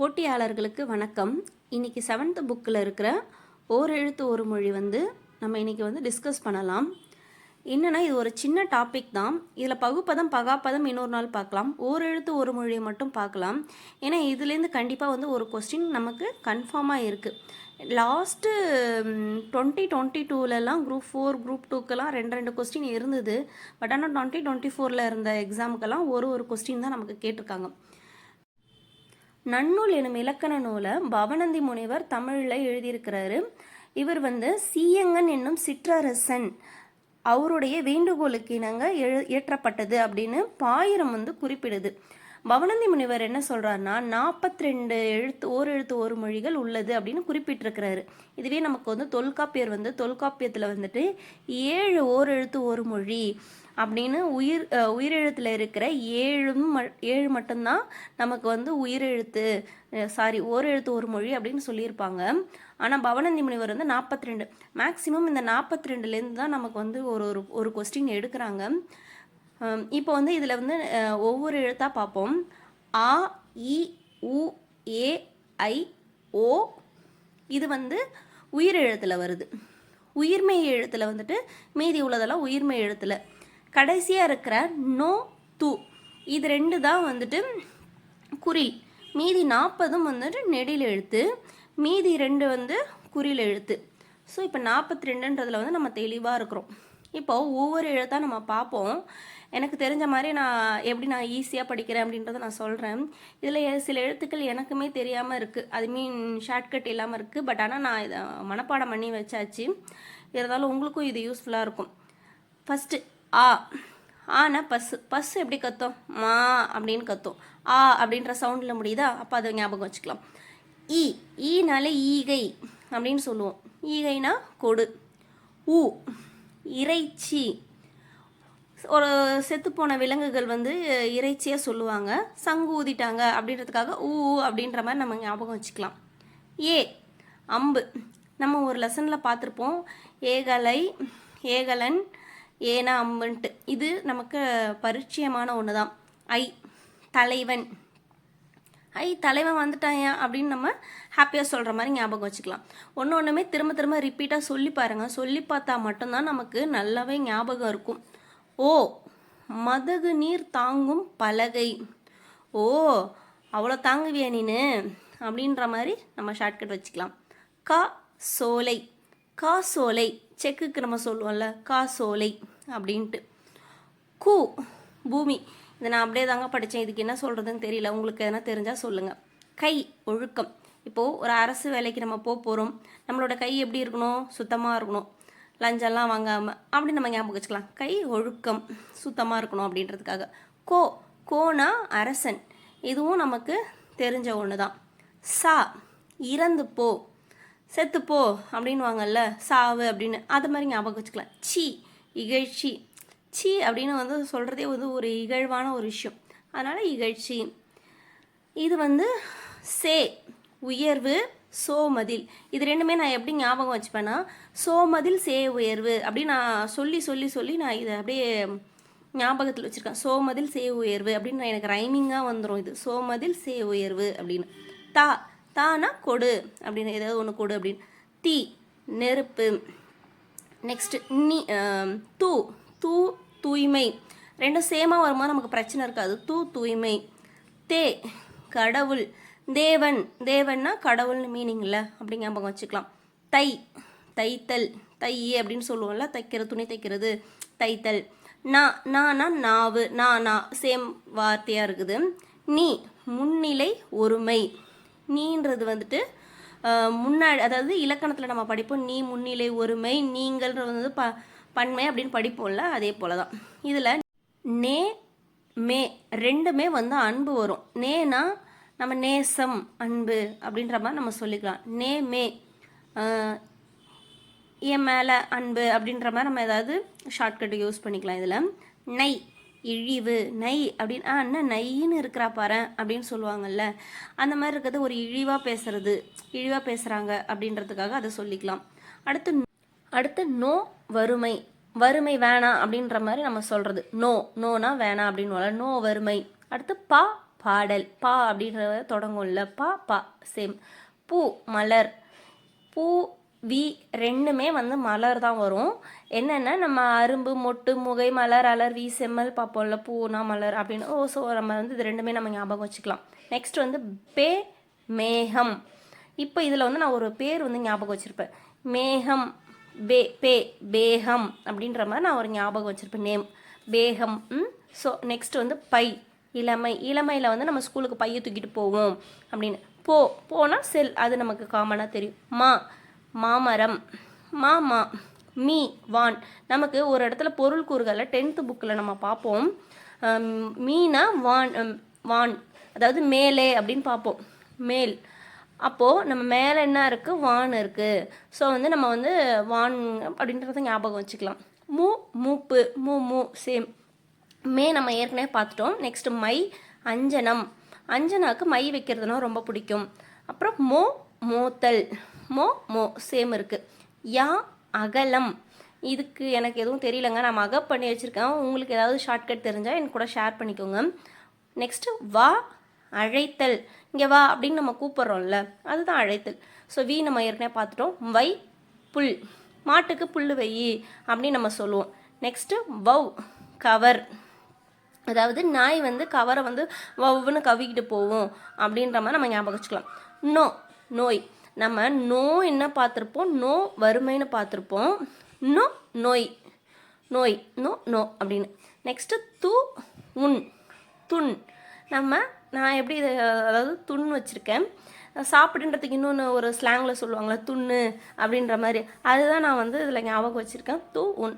போட்டியாளர்களுக்கு வணக்கம். இன்னைக்கு செவன்த் புக்கில் இருக்கிற ஓர் எழுத்து ஒரு மொழி வந்து நம்ம இன்னைக்கு வந்து டிஸ்கஸ் பண்ணலாம். என்னென்னா இது ஒரு சின்ன டாபிக் தான். இதில் பகுப்பதம் பகாப்பதம் இன்னொரு நாள் பார்க்கலாம். ஓர் எழுத்து ஒரு மொழியை மட்டும் பார்க்கலாம். ஏன்னா இதுலேருந்து கண்டிப்பாக வந்து ஒரு கொஸ்டின் நமக்கு கன்ஃபார்மாக இருக்குது லாஸ்ட்டு டுவெண்ட்டி டுவெண்ட்டி டூலெலாம் குரூப் ஃபோர் குரூப் டூக்கெல்லாம் ரெண்டு ரெண்டு கொஸ்டின் இருந்தது. பட் ஆனால் டுவெண்ட்டி டுவெண்ட்டி ஃபோரில் இருந்த எக்ஸாமுக்கெல்லாம் ஒரு ஒரு கொஸ்டின் தான் நமக்கு கேட்டிருக்காங்க. நன்னூல் எனும் இலக்கண நூலை பவனந்தி முனிவர் தமிழில் எழுதியிருக்கிறாரு. இவர் வந்து சீயங்கன் என்னும் சிற்றரசன். அவருடைய வேண்டுகோளுக்கு இணங்க எழு இயற்றப்பட்டது அப்படின்னு பாயிரம் வந்து குறிப்பிடுது. பவனந்தி முனிவர் என்ன சொல்கிறாருன்னா நாற்பத்தி ரெண்டு எழுத்து ஓர் எழுத்து ஒரு மொழிகள் உள்ளது அப்படின்னு குறிப்பிட்டிருக்கிறாரு. இதுவே நமக்கு வந்து தொல்காப்பியர் வந்து தொல்காப்பியத்தில் வந்துட்டு ஏழு ஓர் எழுத்து ஒரு மொழி. அப்படின்னு உயிர் உயிரெழுத்தில் இருக்கிற ஏழும் ஏழு மட்டும்தான் நமக்கு வந்து உயிரெழுத்து சாரி ஓர் எழுத்து ஒரு மொழி அப்படின்னு சொல்லியிருப்பாங்க. ஆனால் பவனந்தி முனிவர் வந்து நாற்பத்தி ரெண்டு மேக்ஸிமம் இந்த நாற்பத்தி ரெண்டுலேருந்து தான் நமக்கு வந்து ஒரு ஒரு ஒரு கொஸ்டின் எடுக்கிறாங்க. இப்போ வந்து இதில் வந்து ஒவ்வொரு எழுத்தாக பார்ப்போம். ஆ இ உ ஏ ஐ ஓ இது வந்து உயிர் எழுத்தில் வருது. உயிர்மெய் எழுத்தில் வந்துட்டு மீதி உள்ளதெல்லாம் உயிர்மெய் எழுத்தில். கடைசியாக இருக்கிற நோ து. இது ரெண்டு தான் வந்துட்டு குறில் மீதி நாற்பதும் வந்துட்டு நெடில் எழுத்து. மீதி ரெண்டு வந்து குறில் எழுத்து. ஸோ இப்போ நாற்பத்தி ரெண்டுன்றதில் வந்து நம்ம தெளிவாக இருக்கிறோம். இப்போ ஒவ்வொரு எழுத்தாக நம்ம பார்ப்போம். எனக்கு தெரிஞ்ச மாதிரி நான் எப்படி நான் ஈஸியாக படிக்கிறேன் அப்படின்றத நான் சொல்கிறேன் இதில் சில எழுத்துக்கள் எனக்குமே தெரியாமல் இருக்குது அது மீன் ஷார்ட்கட் இல்லாமல் இருக்குது பட் ஆனால் நான் இதை மனப்பாடம் பண்ணி வச்சாச்சு. இருந்தாலும் உங்களுக்கும் இது யூஸ்ஃபுல்லாக இருக்கும். ஃபஸ்ட்டு ஆ ஆனால் பஸ் பஸ் எப்படி கத்தும்? மா அப்படின்னு கத்தும். ஆ அப்படின்ற சவுண்டில் முடியுதா? அப்போ அதை ஞாபகம் வச்சுக்கலாம். ஈ ஈனாலே ஈகை அப்படின்னு சொல்லுவோம். ஈகைனா கொடு. ஊ இறைச்சி. ஒரு செத்துப்போன விலங்குகள் வந்து இறைச்சியாக சொல்லுவாங்க. சங்கு ஊதிட்டாங்க அப்படின்றதுக்காக ஊ அப்படின்ற மாதிரி நம்ம ஞாபகம் வச்சுக்கலாம். ஏ அம்பு. நம்ம ஒரு லெசனில் பார்த்துருப்போம். ஏகலை ஏகலன் ஏனா அம்முன்ட்டு இது நமக்கு பரிச்சயமான ஒன்று தான் ஐ தலைவன். ஐ தலைவன் வந்துட்டாயா அப்படின்னு நம்ம ஹாப்பியாக சொல்கிற மாதிரி ஞாபகம் வச்சுக்கலாம். ஒன்று ஒன்றுமே திரும்ப திரும்ப ரிப்பீட்டாக சொல்லி பாருங்கள் சொல்லி பார்த்தா மட்டும்தான் நமக்கு நல்லாவே ஞாபகம் இருக்கும். ஓ மதகு நீர் தாங்கும் பலகை. ஓ அவ்வளோ தாங்குவியா நீனு? அப்படின்ற மாதிரி நம்ம ஷார்ட்கட் வச்சுக்கலாம். க சோலை. காசோலை செக்குக்கு நம்ம சொல்லுவோம்ல காசோலை அப்படின்ட்டு. கூ பூமி. இதை நான் அப்படியே தாங்க படித்தேன். இதுக்கு என்ன சொல்கிறதுன்னு தெரியல. உங்களுக்கு எதனா தெரிஞ்சால் சொல்லுங்கள் கை ஒழுக்கம். இப்போது ஒரு அரசு வேலைக்கு நம்ம போக போகிறோம் நம்மளோட கை எப்படி இருக்கணும்? சுத்தமாக இருக்கணும். லஞ்சம்லாம் வாங்காமல் அப்படி நம்ம ஞாபகம் வச்சுக்கலாம். கை ஒழுக்கம் சுத்தமாக இருக்கணும் அப்படின்றதுக்காக. கோ கோனா அரசன். இதுவும் நமக்கு தெரிஞ்ச ஒன்று தான் சா இறந்து போ. செத்துப்போ போ அப்படின்வாங்கல்ல சாவு அப்படின்னு. அது மாதிரி ஞாபகம் வச்சுக்கலாம் சி இகழ்ச்சி. சி அப்படின்னு வந்து சொல்கிறதே வந்து ஒரு இகழ்வான ஒரு விஷயம். அதனால் இகழ்ச்சி. இது வந்து சே உயர்வு சோமதில். இது ரெண்டுமே நான் எப்படி ஞாபகம் வச்சுப்பேன்னா சோமதில் சே உயர்வு அப்படின்னு நான் சொல்லி சொல்லி சொல்லி நான் இதை அப்படியே ஞாபகத்தில் வச்சுருக்கேன். சோமதில் சே உயர்வு அப்படின்னு நான் எனக்கு ரைமிங்காக வந்துடும் இது. சோமதில் சே உயர்வு அப்படின்னு. தா தானா கொடு அப்படின்னு ஏதாவது ஒன்று கொடு அப்படின்னு. தீ நெருப்பு. நெக்ஸ்ட் நீ தூ தூ தூய்மை. ரெண்டும் சேமாக வரும்போது நமக்கு பிரச்சனை இருக்காது. தூ தூய்மை. தே கடவுள். தேவன் தேவன்னா கடவுள்னு மீனிங் இல்லை அப்படி ஞாபகம் வச்சுக்கலாம். தை தைத்தல் தை அப்படின்னு சொல்லுவோம்ல தைக்கிற துணி தைக்கிறது தைத்தல். நா நானா நாவு நா நா சேம் வார்த்தையாக இருக்குது. நீ முன்னிலை ஒருமை. நீன்றது வந்துட்டு முன்னாடி அதாவது இலக்கணத்தில் நம்ம படிப்போம். நீ முன்னிலை ஒருமை நீங்கள்ன்றது வந்து ப பன்மை அப்படின்னு படிப்போம்ல அதே போல தான் இதில் நே மே ரெண்டுமே வந்து அன்பு வரும். நேனா நம்ம நேசம் அன்பு அப்படின்ற மாதிரி நம்ம சொல்லிக்கலாம். நே மே என் மேலே அன்பு அப்படின்ற மாதிரி நம்ம ஏதாவது ஷார்ட்கட் யூஸ் பண்ணிக்கலாம் இதில். நை இழிவு நை அப்படின்னு ஆ என்ன நைன்னு இருக்கிறா பாரு அப்படின்னு சொல்லுவாங்கல்ல. அந்த மாதிரி இருக்கிறது ஒரு இழிவாக பேசுறது இழிவாக பேசுகிறாங்க அப்படின்றதுக்காக அதை சொல்லிக்கலாம். அடுத்து அடுத்து நோ வறுமை. வறுமை வேணாம் அப்படின்ற மாதிரி நம்ம சொல்கிறது நோ நோனா வேணாம் அப்படின்னு நோ வறுமை. அடுத்து பா பாடல். பா அப்படின்றத தொடங்கும்ல பா பா சேம். பூ மலர். பூ வி ரெண்டுமே வந்து மலர் தான் வரும். என்னென்னா நம்ம அரும்பு மொட்டு முகை மலர் அலர் வி செம்மல் பார்ப்போம்ல பூனா மலர் அப்படின்னு. ஓ ஸோ நம்ம வந்து இது ரெண்டுமே நம்ம ஞாபகம் வச்சுக்கலாம். நெக்ஸ்ட் வந்து பே மேகம். இப்போ இதில் வந்து நான் ஒரு பேர் வந்து ஞாபகம் வச்சுருப்பேன். மேகம் பே பே பேகம் அப்படின்ற மாதிரி நான் ஒரு ஞாபகம் வச்சுருப்பேன். நேம் பேகம் ஸோ நெக்ஸ்ட் வந்து பை இளமை. இளமையில் வந்து நம்ம ஸ்கூலுக்கு பையை தூக்கிட்டு போவோம் அப்படின்னு. போ போனால் செல் அது நமக்கு காமனாக தெரியும். மா மாமரம். மாமா மீ வான். நமக்கு ஒரு இடத்துல பொருள் கூறுகளை டென்த்து புக்கில் நம்ம பார்ப்போம். மீனா வான் வான். அதாவது மேலே அப்படின்னு பார்ப்போம். மேல். அப்போது நம்ம மேலே என்ன இருக்குது வான் இருக்குது ஸோ வந்து நம்ம வந்து வான் அப்படின்றத ஞாபகம் வச்சுக்கலாம். மூ மூப்பு. மூ மூ சேம். மே நம்ம ஏற்கனவே பார்த்துட்டோம். நெக்ஸ்ட் மை அஞ்சனம். அஞ்சனாவுக்கு மை வைக்கிறதுனா ரொம்ப பிடிக்கும். அப்புறம் மோ மோத்தல். மோ மோ சேம் இருக்குது யா அகலம். இதுக்கு எனக்கு எதுவும் தெரியலங்க. நான் மகப் பண்ணி வச்சுருக்கேன். உங்களுக்கு ஏதாவது ஷார்ட்கட் தெரிஞ்சால் என் கூட ஷேர் பண்ணிக்கோங்க. நெக்ஸ்ட்டு வா அழைத்தல். இங்கே வா அப்படின்னு நம்ம கூப்பிட்றோம்ல அதுதான் அழைத்தல். ஸோ வி நம்ம ஏற்கனவே பார்த்துட்டோம். வை புல். மாட்டுக்கு புல் வை அப்படின்னு நம்ம சொல்லுவோம். நெக்ஸ்ட்டு வவ் கவர். அதாவது நாய் வந்து கவரை வந்து வவ்வுன்னு கவிக்கிட்டு போகும் அப்படின்ற மாதிரி நம்ம ஞாபகம் வச்சுக்கலாம். நோ நோய். நம்ம நோ என்ன பார்த்துருப்போம்? நோ வறுமைன்னு பார்த்துருப்போம். நோ நோய். நோய். நோ நோ அப்படின்னு. நெக்ஸ்ட்டு து உன் துன் நம்ம நான் எப்படி இதை அதாவது துண் வச்சுருக்கேன். சாப்பிடுன்றதுக்கு இன்னொன்று ஒரு ஸ்லாங்கில் சொல்லுவாங்களே துண்ணு அப்படின்ற மாதிரி. அதுதான் நான் வந்து இதில் ஞாபகம் வச்சுருக்கேன். து உன்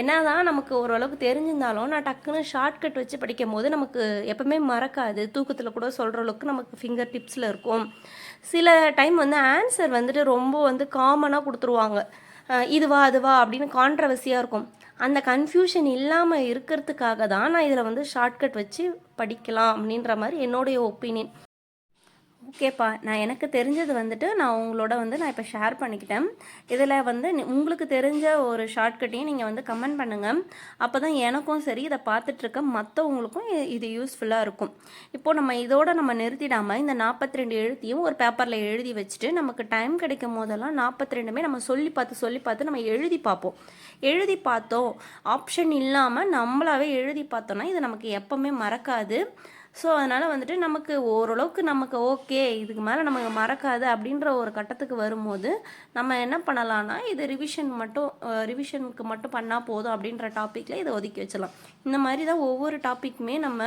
என்னதான் நமக்கு ஓரளவுக்கு தெரிஞ்சிருந்தாலும் நான் டக்குன்னு ஷார்ட்கட் வச்சு படிக்கும் போது நமக்கு எப்பவுமே மறக்காது. தூக்கத்தில் கூட சொல்கிற அளவுக்கு நமக்கு ஃபிங்கர் டிப்ஸில் இருக்கும். சில டைம் வந்து ஆன்சர் வந்துட்டு ரொம்ப வந்து காமனாக கொடுத்துருவாங்க. இதுவா அதுவா அப்படின்னு கான்ட்ரவர்சியாக இருக்கும். அந்த கன்ஃபியூஷன் இல்லாமல் இருக்கிறதுக்காக தான் நான் இதில் வந்து ஷார்ட்கட் வச்சு படிக்கலாம் அப்படின்ற மாதிரி என்னுடைய ஒப்பீனியன் ஓகேப்பா நான் எனக்கு தெரிஞ்சது வந்துட்டு நான் உங்களோட வந்து நான் இப்போ ஷேர் பண்ணிக்கிட்டேன். இதில் வந்து உங்களுக்கு தெரிஞ்ச ஒரு ஷார்ட்கட்டையும் நீங்கள் வந்து கமெண்ட் பண்ணுங்கள் அப்போ தான் எனக்கும் சரி இதை பார்த்துட்ருக்க மற்றவங்களுக்கும் இது யூஸ்ஃபுல்லாக இருக்கும். இப்போது நம்ம இதோட நம்ம நிறுத்திடாமல் இந்த நாற்பத்தி ரெண்டு எழுத்தையும் ஒரு பேப்பரில் எழுதி வச்சுட்டு நமக்கு டைம் கிடைக்கும் போதெல்லாம் நாற்பத்தி ரெண்டுமே நம்ம சொல்லி பார்த்து சொல்லி பார்த்து நம்ம எழுதி பார்ப்போம். எழுதி பார்த்தோம். ஆப்ஷன் இல்லாமல் நம்மளாவே எழுதி பார்த்தோன்னா இது நமக்கு எப்போவுமே மறக்காது. ஸோ அதனால் வந்துட்டு நமக்கு ஓரளவுக்கு நமக்கு ஓகே இதுக்கு மேலே நமக்கு மறக்காது அப்படின்ற ஒரு கட்டத்துக்கு வரும்போது நம்ம என்ன பண்ணலாம்னா இது ரிவிஷன் மட்டும் ரிவிஷனுக்கு மட்டும் பண்ணால் போதும் அப்படின்ற டாப்பிக்கில் இதை ஒதுக்கி வச்சிடலாம். இந்த மாதிரி தான் ஒவ்வொரு டாப்பிக்குமே நம்ம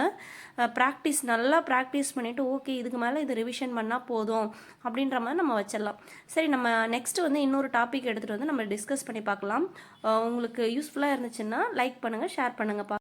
ப்ராக்டிஸ் நல்லா ப்ராக்டிஸ் பண்ணிவிட்டு ஓகே இதுக்கு மேலே இது ரிவிஷன் பண்ணால் போதும் அப்படின்ற மாதிரி நம்ம வச்சிடலாம். சரி நம்ம நெக்ஸ்ட்டு வந்து இன்னொரு டாபிக் எடுத்துகிட்டு வந்து நம்ம டிஸ்கஸ் பண்ணி பார்க்கலாம். உங்களுக்கு யூஸ்ஃபுல்லாக இருந்துச்சுன்னா லைக் பண்ணுங்கள் ஷேர் பண்ணுங்கப்பா.